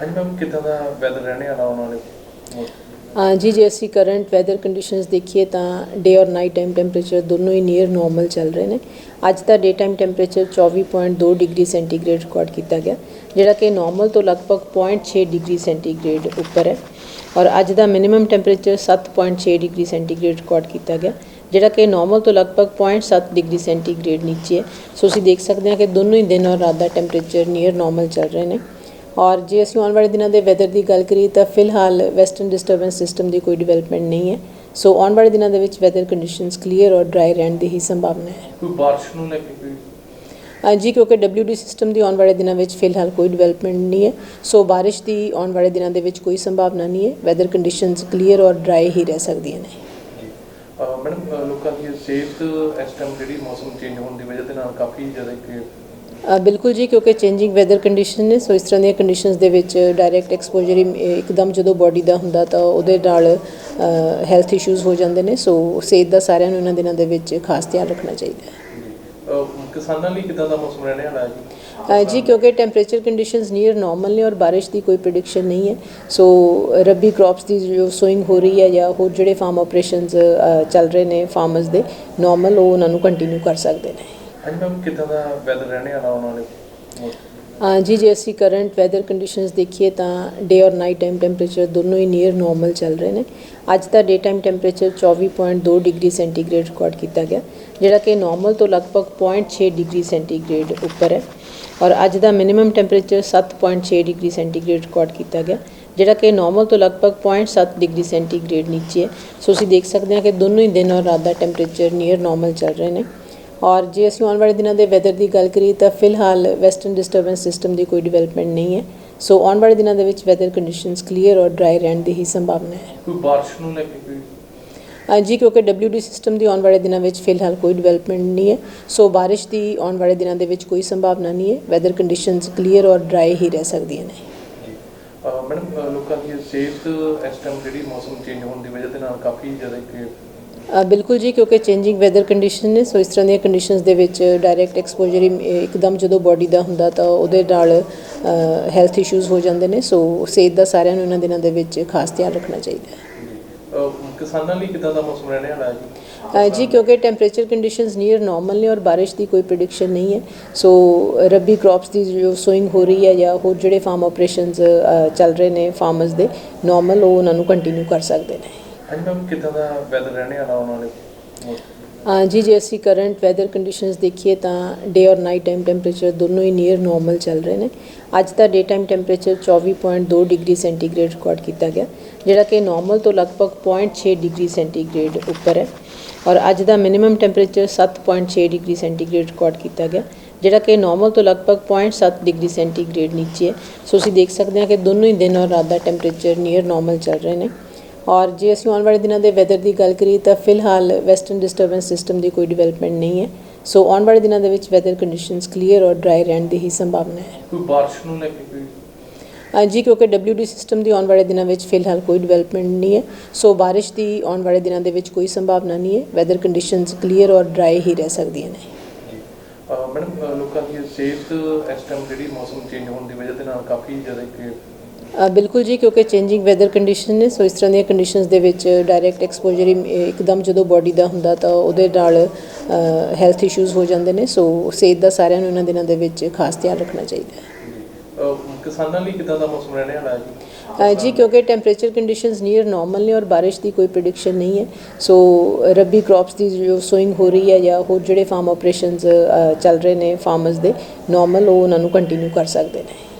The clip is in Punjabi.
ਹਾਂਜੀ ਮੈਮ ਕਿੱਦਾਂ ਦਾ ਵੈਦਰ ਰਹਿਣੇ ਵਾਲਾ ਆਉਣ ਵਾਲੇ ਮੌਸਮ? ਜੇ ਅਸੀਂ ਕਰੰਟ ਵੈਦਰ ਕੰਡੀਸ਼ਨਸ ਦੇਖੀਏ ਤਾਂ ਡੇ ਔਰ ਨਾਈਟ ਟਾਈਮ ਟੈਂਪਰੇਚਰ ਦੋਨੋਂ ਹੀ ਨੀਅਰ ਨਾਰਮਲ ਚੱਲ ਰਹੇ ਨੇ। ਅੱਜ ਦਾ day time temperature 24.2 degree centigrade record ਕੀਤਾ ਗਿਆ, ਜਿਹੜਾ ਕਿ ਨਾਰਮਲ ਤੋਂ ਲਗਭਗ 0.6 ਡਿਗਰੀ ਸੈਂਟੀਗ੍ਰੇਡ ਉੱਪਰ ਹੈ। ਔਰ ਅੱਜ ਦਾ minimum temperature 7.6 degree centigrade record ਕੀਤਾ ਗਿਆ, ਜਿਹੜਾ ਕਿ ਨਾਰਮਲ ਤੋਂ ਲਗਭਗ 0.7 ਡਿਗਰੀ ਸੈਂਟੀਗ੍ਰੇਡ ਨੀਚੇ ਹੈ। ਸੋ ਅਸੀਂ ਦੇਖ ਸਕਦੇ ਹਾਂ ਕਿ ਦੋਨੋਂ ਹੀ ਦਿਨ ਔਰ ਰਾਤ ਦਾ ਟੈਂਪਰੇਚਰ ਨੀਅਰ ਨਾਰਮਲ ਚੱਲ ਰਹੇ ਨੇ। ਔਰ ਜੇ ਅਸੀਂ ਆਉਣ ਵਾਲੇ ਦਿਨਾਂ ਦੇ ਵੈਦਰ ਦੀ ਗੱਲ ਕਰੀਏ ਤਾਂ ਫਿਲਹਾਲ ਵੈਸਟਰਨ ਡਿਸਟਰਬੈਂਸ ਸਿਸਟਮ ਦੀ ਕੋਈ ਡਿਵੈਲਪਮੈਂਟ ਨਹੀਂ ਹੈ। ਸੋ ਆਉਣ ਵਾਲੇ ਦਿਨਾਂ ਦੇ ਵਿੱਚ ਵੈਦਰ ਕੰਡੀਸ਼ਨਸ ਕਲੀਅਰ ਔਰ ਡਰਾਈ ਰਹਿਣ ਦੀ ਹੀ ਸੰਭਾਵਨਾ ਹੈ। ਕੋਈ ਬਾਰਿਸ਼ ਨੂੰ ਲੈ ਕੇ ਕੋਈ? ਜੀ ਕਿਉਂਕਿ WD ਸਿਸਟਮ ਦੀ ਆਉਣ ਵਾਲੇ ਦਿਨਾਂ ਵਿੱਚ ਫਿਲਹਾਲ ਕੋਈ ਡਿਵੈਲਪਮੈਂਟ ਨਹੀਂ ਹੈ। ਸੋ ਬਾਰਿਸ਼ ਦੀ ਆਉਣ ਵਾਲੇ ਦਿਨਾਂ ਦੇ ਵਿੱਚ ਕੋਈ ਸੰਭਾਵਨਾ ਨਹੀਂ ਹੈ। ਵੈਦਰ ਕੰਡੀਸ਼ਨਸ ਕਲੀਅਰ ਔਰ ਡਰਾਈ ਹੀ ਰਹਿ ਸਕਦੀਆਂ ਨੇ। ਮੈਡਮ ਲੋਕਾਂ ਦੀ ਸਿਹਤ ਇਸ ਟਾਈਮ ਜਿਹੜੀ ਮੌਸਮ ਚੇਂਜ ਹੋਣ ਦੀ ਵਜ੍ਹਾ ਦੇ ਨਾਲ ਕਾਫੀ ਜ਼ਿਆਦਾ ਬਿਲਕੁਲ ਜੀ ਕਿਉਂਕਿ ਚੇਂਜਿੰਗ ਵੈਦਰ ਕੰਡੀਸ਼ਨ ਨੇ ਸੋ ਇਸ ਤਰ੍ਹਾਂ ਦੀਆਂ ਕੰਡੀਸ਼ਨਸ ਦੇ ਵਿੱਚ ਡਾਇਰੈਕਟ ਐਕਸਪੋਜ਼ਰ ਇੱਕਦਮ ਜਦੋਂ ਬਾਡੀ ਦਾ ਹੁੰਦਾ ਤਾਂ ਉਹਦੇ ਨਾਲ ਹੈਲਥ ਇਸ਼ੂਜ਼ ਹੋ ਜਾਂਦੇ ਨੇ ਸੋ ਸਿਹਤ ਦਾ ਸਾਰਿਆਂ ਨੂੰ ਇਹਨਾਂ ਦਿਨਾਂ ਦੇ ਵਿੱਚ ਖਾਸ ਧਿਆਨ ਰੱਖਣਾ ਚਾਹੀਦਾ ਹੈ। ਕਿਸਾਨਾਂ ਲਈ ਕਿੱਦਾਂ ਦਾ ਮੌਸਮ ਰਹਿਣੇ ਵਾਲਾ ਹੈ? ਜੀ ਜੀ ਕਿਉਂਕਿ ਟੈਂਪਰੇਚਰ ਕੰਡੀਸ਼ਨਸ ਨੀਅਰ ਨਾਰਮਲ ਨੇ ਔਰ ਬਾਰਿਸ਼ ਦੀ ਕੋਈ ਪ੍ਰੈਡਿਕਸ਼ਨ ਨਹੀਂ ਹੈ ਸੋ ਰੱਬੀ ਕ੍ਰੌਪਸ ਦੀ ਜੋ ਸੋਇੰਗ ਹੋ ਰਹੀ ਹੈ ਜਾਂ ਹੋਰ ਜਿਹੜੇ ਫਾਰਮ ਆਪਰੇਸ਼ਨਸ ਚੱਲ ਰਹੇ ਨੇ ਫਾਰਮਰਸ ਦੇ ਨਾਰਮਲ ਉਹ ਉਹਨਾਂ ਨੂੰ ਕੰਟੀਨਿਊ ਕਰ ਸਕਦੇ ਨੇ। ਹਾਂਜੀ ਮੈਮ ਕਿੱਦਾਂ ਦਾ ਵੈਦਰ ਰਹਿਣੇ ਵਾਲਾ ਆਉਣ ਵਾਲੇ ਜੀ, ਜੇ ਅਸੀਂ ਕਰੰਟ ਵੈਦਰ ਕੰਡੀਸ਼ਨਸ ਦੇਖੀਏ ਤਾਂ ਡੇ ਔਰ ਨਾਈਟ ਟਾਈਮ ਟੈਂਪਰੇਚਰ ਦੋਨੋਂ ਹੀ ਨੀਅਰ ਨਾਰਮਲ ਚੱਲ ਰਹੇ ਨੇ। ਅੱਜ ਦਾ day time temperature 24.2 degree centigrade record ਕੀਤਾ ਗਿਆ, ਜਿਹੜਾ ਕਿ ਨਾਰਮਲ ਤੋਂ ਲਗਭਗ 0.6 ਡਿਗਰੀ ਸੈਂਟੀਗ੍ਰੇਡ ਉੱਪਰ ਹੈ। ਔਰ ਅੱਜ ਦਾ minimum temperature 7.6 degree centigrade record ਕੀਤਾ ਗਿਆ, ਜਿਹੜਾ ਕਿ ਨਾਰਮਲ ਤੋਂ ਲਗਭਗ 0.7 ਡਿਗਰੀ ਸੈਂਟੀਗ੍ਰੇਡ ਨੀਚੇ ਹੈ। ਸੋ ਅਸੀਂ ਦੇਖ ਸਕਦੇ ਹਾਂ ਕਿ ਦੋਨੋਂ ਹੀ ਦਿਨ ਔਰ ਰਾਤ ਦਾ ਟੈਂਪਰੇਚਰ ਨੀਅਰ ਨਾਰਮਲ ਚੱਲ ਰਹੇ ਨੇ। ਔਰ ਜੇ ਅਸੀਂ ਆਉਣ ਵਾਲੇ ਦਿਨਾਂ ਦੇ ਵੈਦਰ ਦੀ ਗੱਲ ਕਰੀਏ ਤਾਂ ਫਿਲਹਾਲ ਵੈਸਟਰਨ ਡਿਸਟਰਬੈਂਸ ਸਿਸਟਮ ਦੀ ਕੋਈ ਡਿਵੈਲਪਮੈਂਟ ਨਹੀਂ ਹੈ। ਸੋ ਆਉਣ ਵਾਲੇ ਦਿਨਾਂ ਦੇ ਵਿੱਚ ਵੈਦਰ ਕੰਡੀਸ਼ਨਸ ਕਲੀਅਰ ਔਰ ਡਰਾਈ ਰਹਿਣ ਦੀ ਹੀ ਸੰਭਾਵਨਾ ਹੈ। ਕੋਈ ਬਾਰਿਸ਼ ਨੂੰ ਲੈ ਕੇ ਕੋਈ? ਜੀ ਕਿਉਂਕਿ WD ਸਿਸਟਮ ਦੀ ਆਉਣ ਵਾਲੇ ਦਿਨਾਂ ਵਿੱਚ ਫਿਲਹਾਲ ਕੋਈ ਡਿਵੈਲਪਮੈਂਟ ਨਹੀਂ ਹੈ। ਸੋ ਬਾਰਿਸ਼ ਦੀ ਆਉਣ ਵਾਲੇ ਦਿਨਾਂ ਦੇ ਵਿੱਚ ਕੋਈ ਸੰਭਾਵਨਾ ਨਹੀਂ ਹੈ। ਵੈਦਰ ਕੰਡੀਸ਼ਨਸ ਕਲੀਅਰ ਔਰ ਡਰਾਈ ਹੀ ਰਹਿ ਸਕਦੀਆਂ ਨੇ। ਮੈਡਮ ਲੋਕਾਂ ਦੀ ਸਿਹਤ ਇਸ ਟਾਈਮ ਜਿਹੜੀ ਮੌਸਮ ਚੇਂਜ ਹੋਣ ਦੀ ਵਜ੍ਹਾ ਦੇ ਨਾਲ ਕਾਫੀ ਜ਼ਿਆਦਾ ਬਿਲਕੁਲ ਜੀ ਕਿਉਂਕਿ ਚੇਂਜਿੰਗ ਵੈਦਰ ਕੰਡੀਸ਼ਨ ਨੇ ਸੋ ਇਸ ਤਰ੍ਹਾਂ ਦੀਆਂ ਕੰਡੀਸ਼ਨਸ ਦੇ ਵਿੱਚ ਡਾਇਰੈਕਟ ਐਕਸਪੋਜ਼ਰ ਇੱਕਦਮ ਜਦੋਂ ਬਾਡੀ ਦਾ ਹੁੰਦਾ ਤਾਂ ਉਹਦੇ ਨਾਲ ਹੈਲਥ ਇਸ਼ੂਜ਼ ਹੋ ਜਾਂਦੇ ਨੇ ਸੋ ਸਿਹਤ ਦਾ ਸਾਰਿਆਂ ਨੂੰ ਇਹਨਾਂ ਦਿਨਾਂ ਦੇ ਵਿੱਚ ਖਾਸ ਧਿਆਨ ਰੱਖਣਾ ਚਾਹੀਦਾ ਹੈ। ਕਿਸਾਨਾਂ ਲਈ ਕਿੱਦਾਂ ਦਾ ਮੌਸਮ ਰਹਿਣੇ ਵਾਲਾ ਹੈ ਜੀ ਜੀ ਕਿਉਂਕਿ ਟੈਂਪਰੇਚਰ ਕੰਡੀਸ਼ਨਸ ਨੀਅਰ ਨਾਰਮਲ ਨੇ ਔਰ ਬਾਰਿਸ਼ ਦੀ ਕੋਈ ਪ੍ਰੈਡਿਕਸ਼ਨ ਨਹੀਂ ਹੈ ਸੋ ਰੱਬੀ ਕ੍ਰੌਪਸ ਦੀ ਜੋ ਸੋਇੰਗ ਹੋ ਰਹੀ ਹੈ ਜਾਂ ਹੋਰ ਜਿਹੜੇ ਫਾਰਮ ਆਪਰੇਸ਼ਨਸ ਚੱਲ ਰਹੇ ਨੇ ਫਾਰਮਰਸ ਦੇ ਨਾਰਮਲ ਉਹ ਉਹਨਾਂ ਨੂੰ ਕੰਟੀਨਿਊ ਕਰ ਸਕਦੇ ਨੇ। ਹਾਂਜੀ ਮੈਮ ਕਿੱਦਾਂ ਦਾ ਵੈਦਰ ਰਹਿਣੇ ਵਾਲਾ ਆਉਣ ਵਾਲੇ ਮੌਸਮ? ਜੇ ਅਸੀਂ ਕਰੰਟ ਵੈਦਰ ਕੰਡੀਸ਼ਨਸ ਦੇਖੀਏ ਤਾਂ ਡੇ ਔਰ ਨਾਈਟ ਟਾਈਮ ਟੈਂਪਰੇਚਰ ਦੋਨੋਂ ਹੀ ਨੀਅਰ ਨਾਰਮਲ ਚੱਲ ਰਹੇ ਨੇ। ਅੱਜ ਦਾ day time temperature 24.2 degree centigrade record ਕੀਤਾ ਗਿਆ, ਜਿਹੜਾ ਕਿ ਨਾਰਮਲ ਤੋਂ ਲਗਭਗ 0.6 ਡਿਗਰੀ ਸੈਂਟੀਗ੍ਰੇਡ ਉੱਪਰ ਹੈ। ਔਰ ਅੱਜ ਦਾ minimum temperature 7.6 degree centigrade record ਕੀਤਾ ਗਿਆ, ਜਿਹੜਾ ਕਿ ਨਾਰਮਲ ਤੋਂ ਲਗਭਗ 0.7 ਡਿਗਰੀ ਸੈਂਟੀਗ੍ਰੇਡ ਨੀਚੇ ਹੈ। ਸੋ ਅਸੀਂ ਦੇਖ ਸਕਦੇ ਹਾਂ ਕਿ ਦੋਨੋਂ ਹੀ ਦਿਨ ਔਰ ਰਾਤ ਦਾ ਟੈਂਪਰੇਚਰ ਨੀਅਰ ਨਾਰਮਲ ਚੱਲ ਰਹੇ ਨੇ। ਔਰ ਜੇ ਅਸੀਂ ਆਉਣ ਵਾਲੇ ਦਿਨਾਂ ਦੇ ਵੈਦਰ ਦੀ ਗੱਲ ਕਰੀਏ ਤਾਂ ਫਿਲਹਾਲ ਵੈਸਟਰਨ ਡਿਸਟਰਬੈਂਸ ਸਿਸਟਮ ਦੀ ਕੋਈ ਡਿਵੈਲਪਮੈਂਟ ਨਹੀਂ ਹੈ। ਸੋ ਆਉਣ ਵਾਲੇ ਦਿਨਾਂ ਦੇ ਵਿੱਚ ਵੈਦਰ ਕੰਡੀਸ਼ਨਸ ਕਲੀਅਰ ਔਰ ਡਰਾਈ ਰਹਿਣ ਦੀ ਹੀ ਸੰਭਾਵਨਾ ਹੈ। ਕੋਈ ਬਾਰਿਸ਼ ਨੂੰ ਲੈ ਕੇ ਕੋਈ? ਜੀ ਕਿਉਂਕਿ WD ਸਿਸਟਮ ਦੀ ਆਉਣ ਵਾਲੇ ਦਿਨਾਂ ਵਿੱਚ ਫਿਲਹਾਲ ਕੋਈ ਡਿਵੈਲਪਮੈਂਟ ਨਹੀਂ ਹੈ। ਸੋ ਬਾਰਿਸ਼ ਦੀ ਆਉਣ ਵਾਲੇ ਦਿਨਾਂ ਦੇ ਵਿੱਚ ਕੋਈ ਸੰਭਾਵਨਾ ਨਹੀਂ ਹੈ। ਵੈਦਰ ਕੰਡੀਸ਼ਨਸ ਕਲੀਅਰ ਔਰ ਡਰਾਈ ਹੀ ਰਹਿ ਸਕਦੀਆਂ ਨੇ। ਮੈਡਮ ਲੋਕਾਂ ਦੀ ਸਿਹਤ ਇਸ ਟਾਈਮ ਜਿਹੜੀ ਮੌਸਮ ਚੇਂਜ ਹੋਣ ਦੀ ਵਜ੍ਹਾ ਦੇ ਨਾਲ ਕਾਫੀ ਜ਼ਿਆਦਾ ਬਿਲਕੁਲ ਜੀ ਕਿਉਂਕਿ ਚੇਂਜਿੰਗ ਵੈਦਰ ਕੰਡੀਸ਼ਨ ਨੇ ਸੋ ਇਸ ਤਰ੍ਹਾਂ ਦੀਆਂ ਕੰਡੀਸ਼ਨਸ ਦੇ ਵਿੱਚ ਡਾਇਰੈਕਟ ਐਕਸਪੋਜ਼ਰ ਇੱਕਦਮ ਜਦੋਂ ਬਾਡੀ ਦਾ ਹੁੰਦਾ ਤਾਂ ਉਹਦੇ ਨਾਲ ਹੈਲਥ ਇਸ਼ੂਜ਼ ਹੋ ਜਾਂਦੇ ਨੇ ਸੋ ਸਿਹਤ ਦਾ ਸਾਰਿਆਂ ਨੂੰ ਇਹਨਾਂ ਦਿਨਾਂ ਦੇ ਵਿੱਚ ਖਾਸ ਧਿਆਨ ਰੱਖਣਾ ਚਾਹੀਦਾ ਹੈ। ਕਿਸਾਨਾਂ ਲਈ ਕਿੱਦਾਂ ਦਾ ਮੌਸਮ ਰਹਿਣੇ ਵਾਲਾ ਹੈ? ਜੀ ਜੀ ਕਿਉਂਕਿ ਟੈਂਪਰੇਚਰ ਕੰਡੀਸ਼ਨਸ ਨੀਅਰ ਨਾਰਮਲ ਨੇ ਔਰ ਬਾਰਿਸ਼ ਦੀ ਕੋਈ ਪ੍ਰੈਡਿਕਸ਼ਨ ਨਹੀਂ ਹੈ ਸੋ ਰੱਬੀ ਕ੍ਰੌਪਸ ਦੀ ਜੋ ਸੋਇੰਗ ਹੋ ਰਹੀ ਹੈ ਜਾਂ ਹੋਰ ਜਿਹੜੇ ਫਾਰਮ ਆਪਰੇਸ਼ਨਸ ਚੱਲ ਰਹੇ ਨੇ ਫਾਰਮਰਸ ਦੇ ਨਾਰਮਲ ਉਹ ਉਹਨਾਂ ਨੂੰ ਕੰਟੀਨਿਊ ਕਰ ਸਕਦੇ ਨੇ।